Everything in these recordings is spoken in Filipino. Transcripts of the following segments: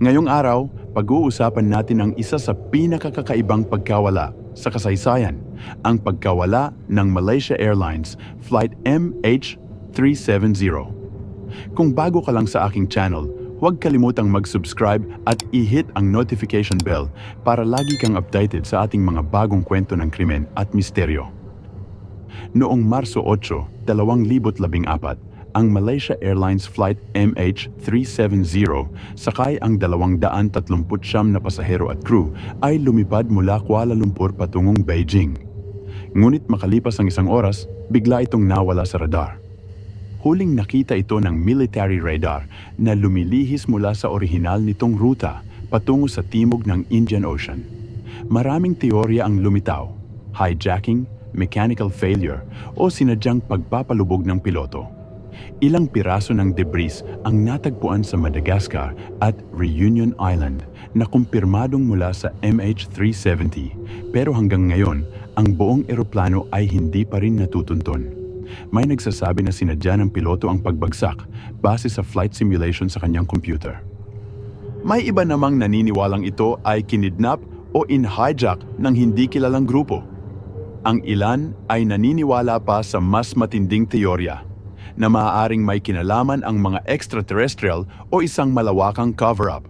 Ngayong araw, pag-uusapan natin ang isa sa pinakakakaibang pagkawala sa kasaysayan, ang pagkawala ng Malaysia Airlines Flight MH370. Kung bago ka lang sa aking channel, huwag kalimutang mag-subscribe at i-hit ang notification bell para lagi kang updated sa ating mga bagong kwento ng krimen at misteryo. Noong Marso 8, 2014, ang Malaysia Airlines Flight MH370 sakay ang 239 na pasahero at crew ay lumipad mula Kuala Lumpur patungong Beijing. Ngunit makalipas ang isang oras, bigla itong nawala sa radar. Huling nakita ito ng military radar na lumilihis mula sa orihinal nitong ruta patungo sa timog ng Indian Ocean. Maraming teorya ang lumitaw, hijacking, mechanical failure o sinadyang pagpapalubog ng piloto. Ilang piraso ng debris ang natagpuan sa Madagascar at Reunion Island na kumpirmadong mula sa MH370 pero hanggang ngayon ang buong eroplano ay hindi pa rin natutunton. May nagsasabi na sinadya ng piloto ang pagbagsak base sa flight simulation sa kanyang computer. May iba namang naniniwalang ito ay kinidnap o in-hijack ng hindi kilalang grupo. Ang ilan ay naniniwala pa sa mas matinding teorya na maaaring may kinalaman ang mga extraterrestrial o isang malawakang cover-up.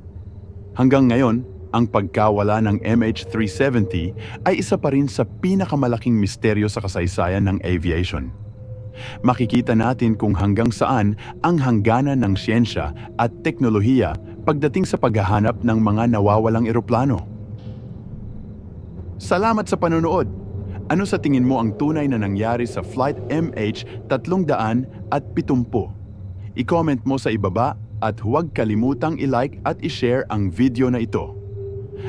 Hanggang ngayon, ang pagkawala ng MH370 ay isa pa rin sa pinakamalaking misteryo sa kasaysayan ng aviation. Makikita natin kung hanggang saan ang hangganan ng siyensya at teknolohiya pagdating sa paghahanap ng mga nawawalang eroplano. Salamat sa panonood! Ano sa tingin mo ang tunay na nangyari sa Flight MH370? I-comment mo sa ibaba at huwag kalimutang i-like at i-share ang video na ito.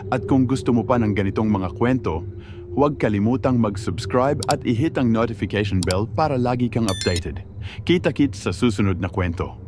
At kung gusto mo pa ng ganitong mga kwento, huwag kalimutang mag-subscribe at i-hit ang notification bell para lagi kang updated. Kita-kits sa susunod na kwento.